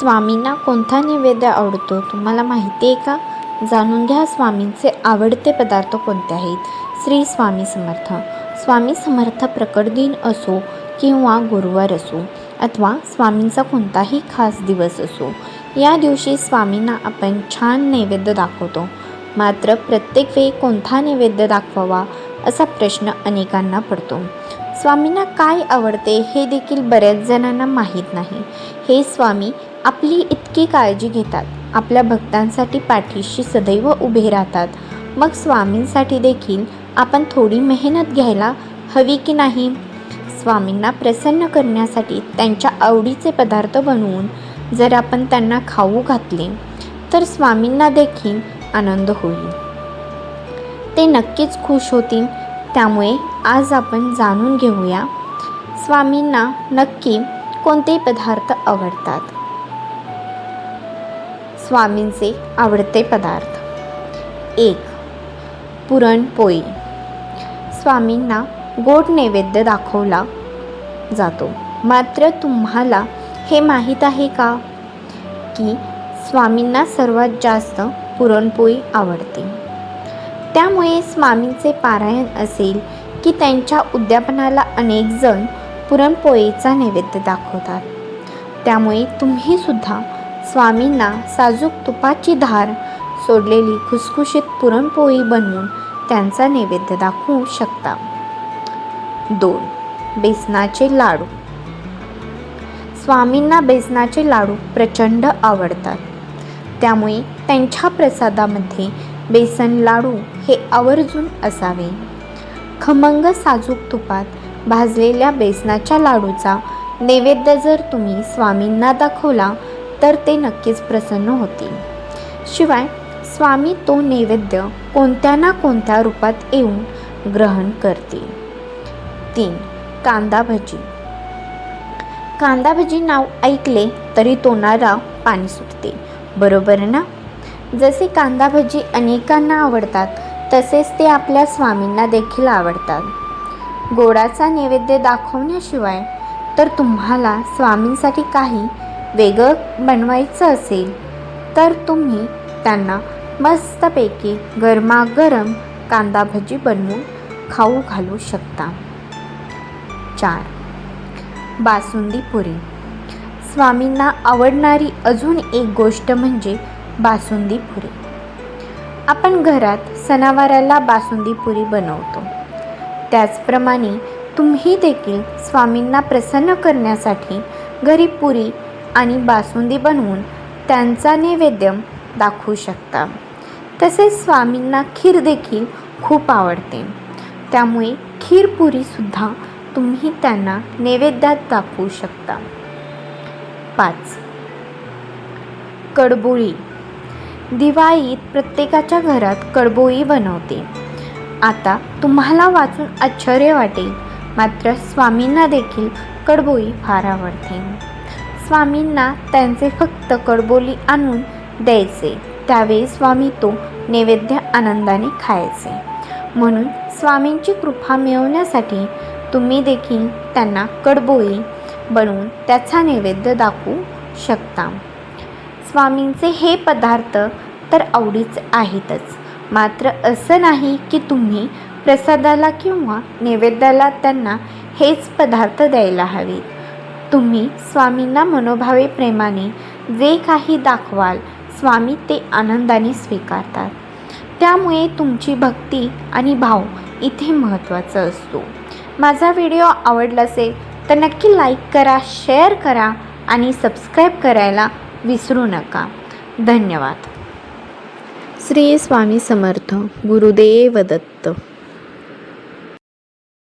स्वामींना कोणता नैवेद्य आवडतो? तुम्हाला माहिती आहे का? जाणून घ्या स्वामींचे आवडते पदार्थ कोणते आहेत? श्री स्वामी समर्थ. स्वामी समर्थ प्रकट दिन असो किंवा गुरुवार असो अथवा स्वामींचा कोणताही खास दिवस असो या दिवशी स्वामींना आपण छान नैवेद्य दाखवतो. मात्र प्रत्येक वेळी कोणता नैवेद्य दाखवावा असा प्रश्न अनेकांना पडतो. स्वामींना काय आवडते हे देखील बऱ्याच जणांना माहीत नाही. हे स्वामी आपली इतकी काळजी घेतात. आपल्या भक्तांसाठी पाठीशी सदैव उभे राहतात. मग स्वामींसाठी देखील आपण थोडी मेहनत घ्यायला हवी की नाही? स्वामींना प्रसन्न करण्यासाठी त्यांच्या आवडीचे पदार्थ बनवून जर आपण त्यांना खाऊ घातले तर स्वामींना देखील आनंद होईल. ते नक्कीच खुश होतील. त्यामुळे आज आपण जाणून घेऊया स्वामींना नक्की कोणते पदार्थ आवडतात? स्वामींचे आवडते पदार्थ. एक पुरणपोळी स्वामींना गोड नैवेद्य दाखवला जातो. मात्र तुम्हाला हे माहीत आहे का? की स्वामींना सर्वात जास्त पुरणपोळी आवडते. त्यामुळे स्वामींचे पारायण असेल की त्यांच्या उद्यापनाला अनेक जण पुरणपोळीचा नैवेद्य दाखवतात. त्यामुळे तुम्हीसुद्धा स्वामींना साजूक तुपाची धार सोडलेली खुसखुशीत पुरणपोळी बनवून त्यांचा नैवेद्य दाखवू शकता. दोन बेसनाचे लाडू. स्वामींना बेसनाचे लाडू प्रचंड आवडतात. त्यामुळे त्यांच्या प्रसादामध्ये बेसन लाडू हे आवर्जून असावे. खमंग साजूक तुपात भाजलेल्या बेसनाच्या लाडूचा नैवेद्य जर तुम्ही स्वामींना दाखवला तर ते नक्कीच प्रसन्न होतील. शिवाय स्वामी तो नैवेद्य कोणत्या ना कोणत्या रूपात येऊन ग्रहण करतील. तीन कांदा भजी. कांदा भजी नाव ऐकले तरी तोंडाला पाणी सुटते. बरोबर ना? जसे कांदा भजी अनेकांना आवडतात तसेच ते आपल्या स्वामींना देखील आवडतात. गोडाचा नैवेद्य दाखवण्याशिवाय तर तुम्हाला स्वामींसाठी काही वेगळं बनवायचं असेल तर तुम्ही त्यांना मस्तपैकी गरमागरम कांदा भजी बनवून खाऊ घालू शकता. चार. बासुंदी पुरी. स्वामींना आवडणारी अजून एक गोष्ट म्हणजे बासुंदी पुरी. आपण घरात सणावाराला बासुंदी पुरी बनवतो. त्याचप्रमाणे तुम्ही देखील स्वामींना प्रसन्न करण्यासाठी घरी पुरी आणि बासुंदी बनवून त्यांचा नैवेद्य दाखवू शकता. तसेच स्वामींना खीर देखील खूप आवडते. त्यामुळे खीरपुरीसुद्धा तुम्ही त्यांना नैवेद्यात दाखवू शकता. पाच. कडबोळी. दिवाळीत प्रत्येकाच्या घरात कडबोळी बनवते. आता तुम्हाला वाचून आश्चर्य वाटेल मात्र स्वामींना देखील कडबोळी फार आवडते. स्वामींना त्यांचे फक्त कडबोली आणून द्यायचे. त्यावेळी स्वामी तो नैवेद्य आनंदाने खायचे. म्हणून स्वामींची कृपा मिळवण्यासाठी तुम्ही देखील त्यांना कडबोळी बनवून त्याचा नैवेद्य दाखवू शकता. स्वामींचे हे पदार्थ तर आवडीचे आहेतच. मात्र असं नाही की तुम्ही प्रसादाला किंवा नैवेद्याला त्यांना हेच पदार्थ द्यायला हवेत. तुम्ही स्वामींना मनोभावे प्रेमाने जे काही दाखवाल स्वामी ते आनंदाने स्वीकारतात. त्यामुळे तुमची भक्ती आणि भाव इथे महत्त्वाचा असतो. माझा व्हिडिओ आवडला असेल तर नक्की लाईक करा शेअर करा आणि सबस्क्राईब करायला विसरू नका. धन्यवाद. श्री स्वामी समर्थ गुरुदेव दत्त.